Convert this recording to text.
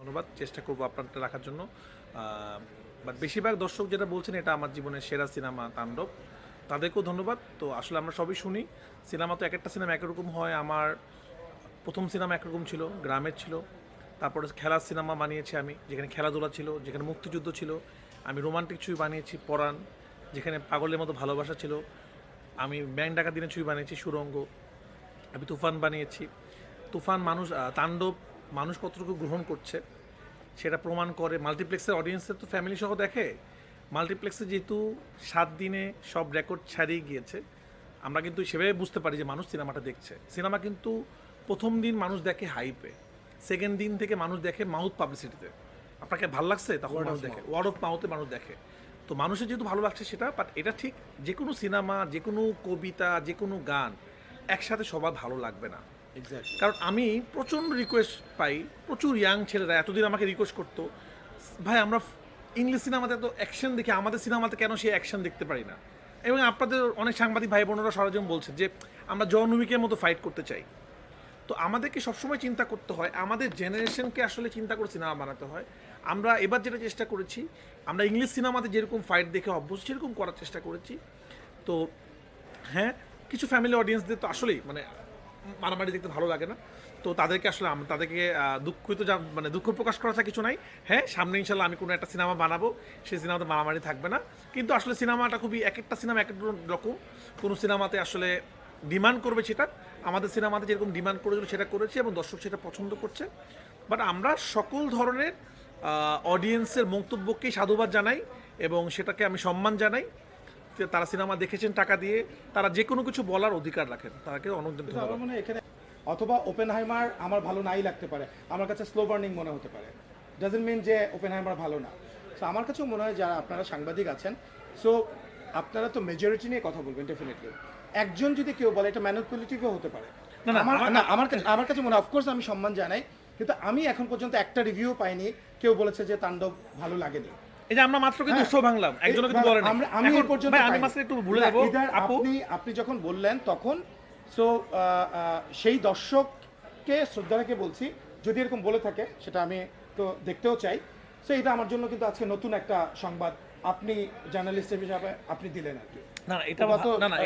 ধন্যবাদ, চেষ্টা করব আপনারটা রাখার জন্য। বাট বেশিরভাগ দর্শক যেটা বলছেন, এটা আমার জীবনের সেরা সিনেমা তাণ্ডব। তাদেরকেও ধন্যবাদ। তো আসলে আমরা সবই শুনি, সিনেমা তো এক একটা সিনেমা একরকম হয়। আমার প্রথম সিনেমা একরকম ছিল, গ্রামের ছিল। তারপরে খেলার সিনেমা বানিয়েছি আমি, যেখানে খেলাধুলা ছিল, যেখানে মুক্তিযুদ্ধ ছিল। আমি রোমান্টিক ছবি বানিয়েছি, পরাণ, যেখানে পাগলের মতো ভালোবাসা ছিল। আমি ব্যাংক ডাকা দিনের ছবি বানিয়েছি, সুরঙ্গ। আমি তুফান বানিয়েছি। তুফান মানুষ তাণ্ডব মানুষ কতটুকু গ্রহণ করছে সেটা প্রমাণ করে। মাল্টিপ্লেক্সের অডিয়েন্সের তো ফ্যামিলি সহ দেখে। মাল্টিপ্লেক্সে যেহেতু সাত দিনে সব রেকর্ড ছাড়িয়ে গিয়েছে আমরা কিন্তু সেভাবে বুঝতে পারি যে মানুষ সিনেমাটা দেখছে। সিনেমা কিন্তু প্রথম দিন মানুষ দেখে হাইপে সেকেন্ড দিন থেকে মানুষ দেখে মাউথ পাবলিসিটিতে আপনাকে ভালো লাগছে? তখন মানুষ দেখে। ওয়ার্ড অফ মাউথে মানুষ দেখে। তো মানুষের যেহেতু ভালো লাগছে সেটা বাট এটা ঠিক যে কোনো সিনেমা যে কোনো কবিতা যে কোনো গান একসাথে সবার ভালো লাগবে না। কারণ আমি প্রচণ্ড রিকোয়েস্ট পাই, প্রচুর ইয়াং ছেলেরা এতদিন আমাকে রিকোয়েস্ট করতো, ভাই, আমরা ইংলিশ সিনেমাতে তো অ্যাকশন দেখি, আমাদের সিনেমাতে কেন সেই অ্যাকশন দেখতে পারি না? এবং আপনাদের অনেক সাংবাদিক ভাই বোনেরা সরঞ্জাম বলছেন যে, আমরা জনমিকের মতো ফাইট করতে চাই। তো আমাদেরকে সবসময় চিন্তা করতে হয়, আমাদের জেনারেশনকে আসলে চিন্তা করে সিনেমা বানাতে হয়। আমরা এবার যেটা চেষ্টা করেছি, আমরা ইংলিশ সিনেমাতে যেরকম ফাইট দেখে অভ্যস্ত, সেরকম করার চেষ্টা করেছি। তো হ্যাঁ কিছু ফ্যামিলি অডিয়েন্সদের তো আসলেই মানে মারামারি দেখতে ভালো লাগে না। তো তাদেরকে আসলে তাদেরকে দুঃখিত যা মানে দুঃখ প্রকাশ করা কিছু নাই। হ্যাঁ সামনে ইনশাল্লাহ আমি কোনো একটা সিনেমা বানাবো, সেই সিনেমাতে মারামারি থাকবে না। কিন্তু আসলে সিনেমাটা খুবই, এক একটা সিনেমা এক এক রকম কোনো সিনেমাতে আসলে ডিমান্ড করবে সেটা। আমাদের সিনেমাতে যেরকম ডিমান্ড করেছিল সেটা করেছে এবং দর্শক সেটা পছন্দ করছে। বাট আমরা সকল ধরনের অডিয়েন্সের মন্তব্যকেই সাধুবাদ জানাই এবং সেটাকে আমি সম্মান জানাই। তারা সিনেমা দেখেছেন টাকা দিয়ে তারা যে কোনো কিছু বলার অধিকার রাখেন। তাকে অনেক ধন্যবাদ। আমার এখানে অথবা ওপেন হাইমার আমার ভালো নাই লাগতে পারে। আমার কাছে স্লো বার্নিং মনে হতে পারে। ডাজেন্ট মিন যে ওপেন হাইমার ভালো না। সো আমার কাছেও মনে হয় যারা আপনারা সাংবাদিক আছেন সো আপনারা তো মেজরিটি নিয়ে কথা বলবেন ডেফিনেটলি একজন যদি কেউ বলে এটা ম্যানুপুলেটিভও হতে পারে। আমার না আমার কাছে আমার কাছে মনে হয় অফকোর্স আমি সম্মান জানাই কিন্তু আমি এখন পর্যন্ত একটা রিভিউ পাইনি। কেউ বলেছে যে তাণ্ডব ভালো লাগেনি। এই যে আমরা মাত্র কিন্তু হ্যাঁ। শো ভাঙলাম একজন কিন্তু বলেন। আমরা- আমি এই পর্যন্ত আমি একটু ভুলে যাব। আপনি আপনি যখন বললেন তখন সো সেই দর্শককে শ্রদ্ধা রেখে বলছি যদি এরকম বলে থাকে সেটা আমি তো দেখতেও চাই। সো এটা আমার জন্য কিন্তু আজকে নতুন একটা সংবাদ আপনি জার্নালিস্ট হিসাবে আপনি দিলেন আর কি। না না এটা না না